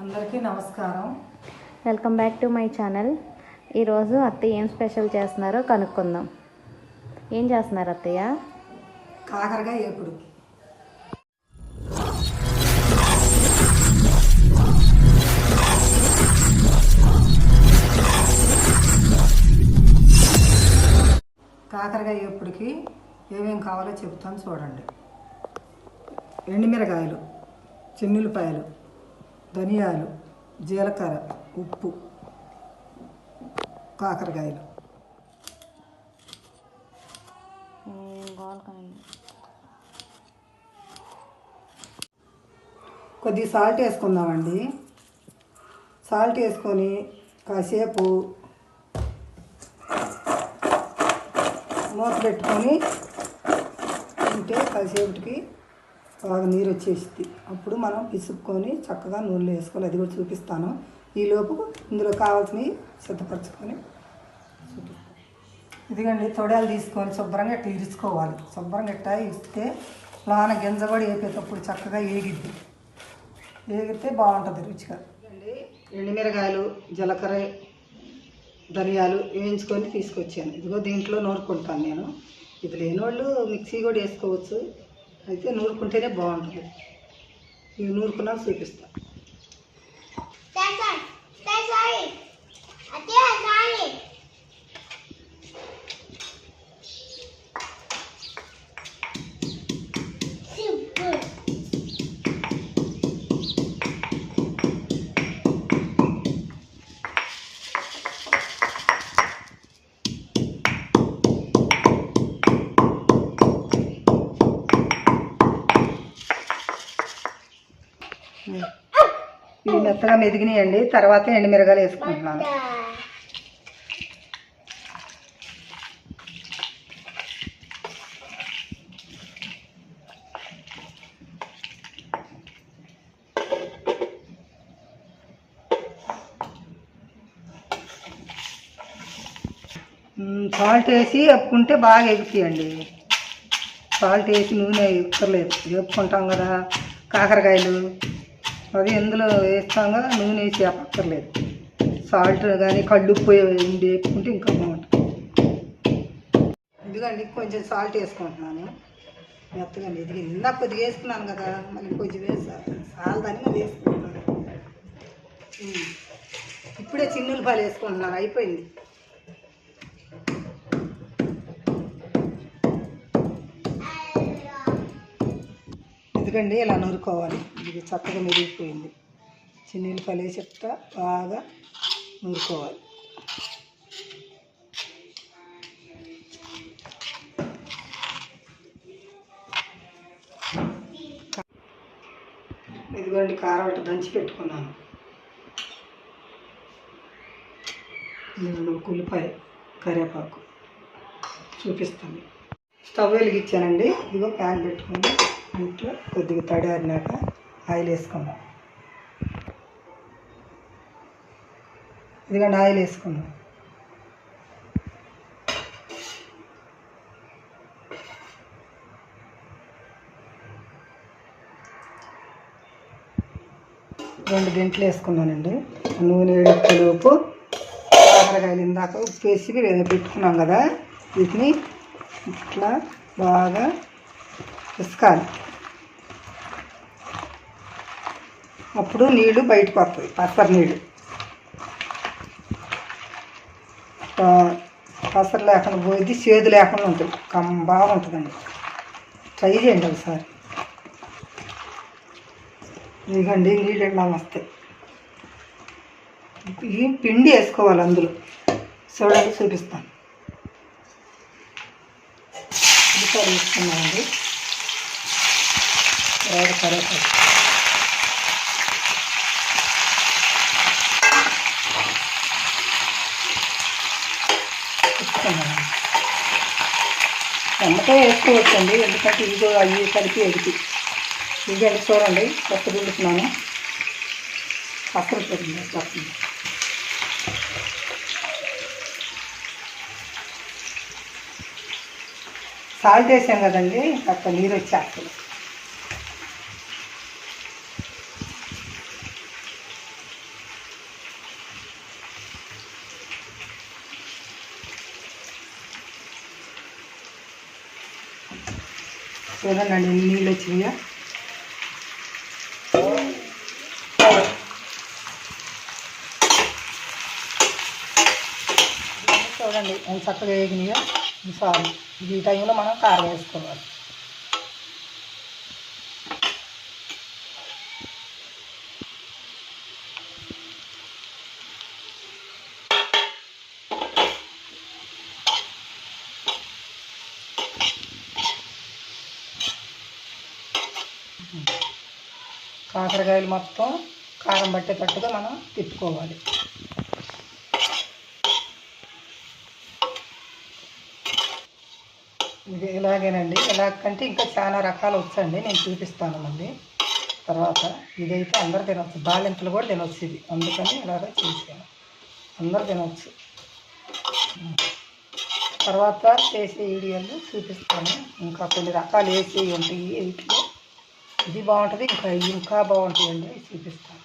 అందరికీ నమస్కారం. Welcome back to my channel. ఈరోజు అత్తయ్య ఏం స్పెషల్ చేస్తున్నారో కనుక్కుందాం. ఏం చేస్తున్నారు అత్తయ్య? కాకరకాయ ఏపుడు. కాకరకాయ ఏపుడికి ఏమేం కావాలో చెప్తాను చూడండి. ఎండుమిరకాయలు చెన్నులపాయలు ధనియాలు జీలకర్ర ఉప్పు కాకరకాయలు. కొద్దిగా సాల్ట్ వేసుకుందామండి. సాల్ట్ వేసుకొని కాసేపు మూత పెట్టుకొని ఉంటే కాసేపటికి బాగా నీరు వచ్చేసింది అప్పుడు మనం పిసుక్కొని చక్కగా నూనెలో వేసుకోవాలి. అది కూడా చూపిస్తాను. ఈలోపు ఇందులో కావాల్సినవి సిద్ధపరచుకొని ఇదిగండి తొడలు తీసుకొని శుభ్రంగా ఇట్లా ఇరుచుకోవాలి. శుభ్రంగా ఇట్లా ఇస్తే లోన గింజబడి వేపేటప్పుడు చక్కగా ఏగిద్ది. ఏగితే బాగుంటుంది రుచిగా. అండి ఎండుమిరకాయలు జీలకర్ర ధనియాలు వేయించుకొని తీసుకొచ్చాను. ఇదిగో దీంట్లో నూరుకుంటాను నేను. ఇది లేని వాళ్ళు మిక్సీ కూడా వేసుకోవచ్చు. అయితే నూరుకుంటేనే బాగుంటుంది. ఇవి నూరుకున్నాక చూపిస్తాను ఇవి మెత్తగా మెదిగినాయండి. తర్వాత ఎండుమిరగాలు వేసుకుంటున్నాను. సాల్ట్ వేసి ఎప్పుకుంటే బాగా ఎగుతాయండి సాల్ట్ వేసి నూనె ఎక్కర్లేదు వేపుకుంటాం కదా కాకరకాయలు. అది ఎందులో వేస్తాం నూనె వేసి అక్కర్లేదు సాల్ట్ కానీ కళ్ళు పోయి వేపుకుంటే ఇంకా బాగుంటుంది. ఇదిగండి కొంచెం సాల్ట్ వేసుకుంటున్నాను. మెత్తగా ఇది ఇందాక కొద్దిగా వేసుకున్నాను కదా మళ్ళీ కొంచెం వేసాను సాల్దని మళ్ళీ వేసుకుంటున్నాను. ఇప్పుడే ఇప్పుడే చిన్నులపాయలు వేసుకుంటున్నాను. అయిపోయింది. ఎందుకండి? ఇలా నూరుకోవాలి. ఇది చక్కగా మెరిగిపోయింది చిన్నీళ్ళు పలే చెప్తా బాగా నూరుకోవాలి. ఇదిగోండి కారం ఇట్లా దంచి పెట్టుకున్నాను. ఇందులో ఉల్లిపాయ కరివేపాకు. చూపిస్తాను. స్టవ్ వెలిగించానండి. ఇదిగో ప్యాన్ పెట్టుకుని ఇంట్లో కొద్దిగా తడారినాక ఆయిల్ వేసుకుందాం. ఇదిగండి ఆయిల్ వేసుకుందాం. రెండు గంటలు వేసుకున్నానండి. నూనె వేడెక్కలోపు కాకరకాయలు ఇందాక ఉప్పు వేసి పెట్టుకున్నాం కదా. వీటిని ఇట్లా బాగా పిసకాలి. అప్పుడు నీళ్ళు బయటకు వస్తాయి పసరు నీళ్ళు పసరు లేకుండా పోయింది చేదు లేకుండా ఉంటుంది కమ్ బాగుంటుందండి ట్రై చేయండి ఒకసారి. ఇదిగండి నీళ్ళు ఇలా వస్తాయి. ఈ పిండి వేసుకోవాలి అందులో. చూడండి చూపిస్తాను. ఉల్లిపాయలు వేసుకున్నామండి కరేపాకు టమాటాయ వేసుకోవచ్చండి ఎందుకంటే ఇదిగో అవి కలిపి ఎడికి ఇదిగండి చూడండి. కొత్త పిండుతున్నాను పక్కన పెట్టండి. పక్కన. సాల్ట్ వేసాం కదండి. అక్కడ నీరు వచ్చేస్తుంది. చూడండి ఎన్ని నీళ్ళు వచ్చినాయో చూడండి ఎంత చక్కగా వేగినాయో చాలు ఈ టైంలో మనం కారం వేసుకోవాలి కాకరకాయలు మొత్తం కారం పట్టేటట్టుగా మనం తిప్పుకోవాలి. ఇది ఇలాగేనండి. ఇలాగంటే ఇంకా చాలా రకాలు వచ్చండి నేను చూపిస్తాను మళ్ళీ. తర్వాత ఇదైతే అందరు తినవచ్చు బాలింతలు కూడా తినవచ్చు ఇది. అందుకని ఇలాగ చేసాను అందరు తినవచ్చు తర్వాత చేసే వీడియోలు చూపిస్తాను. ఇంకా కొన్ని రకాలు వేసి ఉంటాయి. వీటిలో ఇది బాగుంటుంది ఇంకా ఇంకా బాగుంటుందండి. చూపిస్తాను.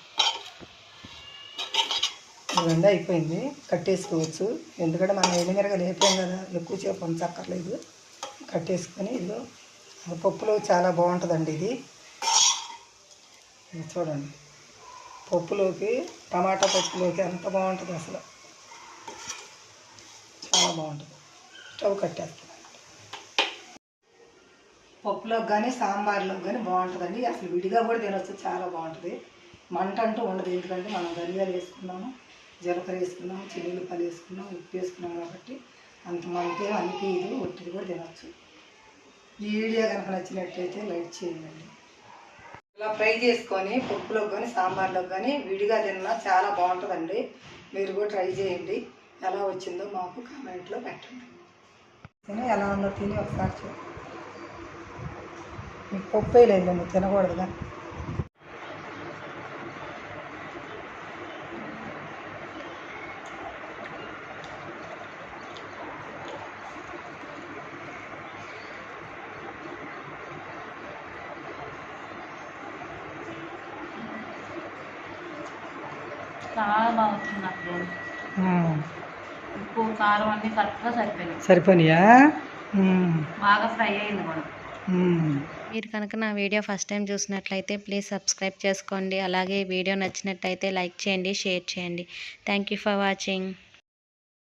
ఇవన్నీ అయిపోయింది. కట్టేసుకోవచ్చు. ఎందుకంటే మనం ఎనిమిరగా లేపాం కదా ఎక్కువ ఎక్కువసేపు ఉంచక్కర్లేదు. కట్టేసుకొని ఇల్లు పప్పులో చాలా బాగుంటుందండి ఇది. ఇది చూడండి. పప్పులోకి టమాటా పప్పులోకి ఎంత బాగుంటుంది అసలు. చాలా బాగుంటుంది. స్టవ్ కట్టేస్తాను. పప్పులోకి కానీ సాంబార్లోకి కానీ బాగుంటుందండి. అసలు విడిగా కూడా తినొచ్చు చాలా బాగుంటుంది. మంట అంటూ ఉండదు ఎందుకంటే మనం ధనియాలు వేసుకున్నాము జీలకర్ర వేసుకున్నాము చిల్లుల్లిపాయలు వేసుకున్నాం ఉప్పు వేసుకున్నాం కాబట్టి అంత మనకే అనిపించదు ఒట్టిది కూడా తినొచ్చు. ఈ వీడియో కనుక నచ్చినట్టయితే లైక్ చేయండి. ఇలా ఫ్రై చేసుకొని పప్పులోకి కానీ సాంబార్లోకి కానీ విడిగా తిన్నా చాలా బాగుంటుందండి. మీరు కూడా ట్రై చేయండి. ఎలా వచ్చిందో మాకు కామెంట్లో పెట్టండి. ఎలా ఉందో తిని ఒకసారి చూడండి. పప్పు వేయలేదు తినకూడదుగా చాలా బాగా వచ్చింది నాకు ఉప్పు కారం అన్నీ కరెక్ట్గా సరిపోయినాయి. సరిపోనియా బాగా ఫ్రై అయింది కూడా. మీరు కనుక నా వీడియో ఫస్ట్ టైం చూసినట్లయితే ప్లీజ్ సబ్స్క్రైబ్ చేసుకోండి. అలాగే వీడియో నచ్చినట్టయితే లైక్ చేయండి షేర్ చేయండి. Thank you for watching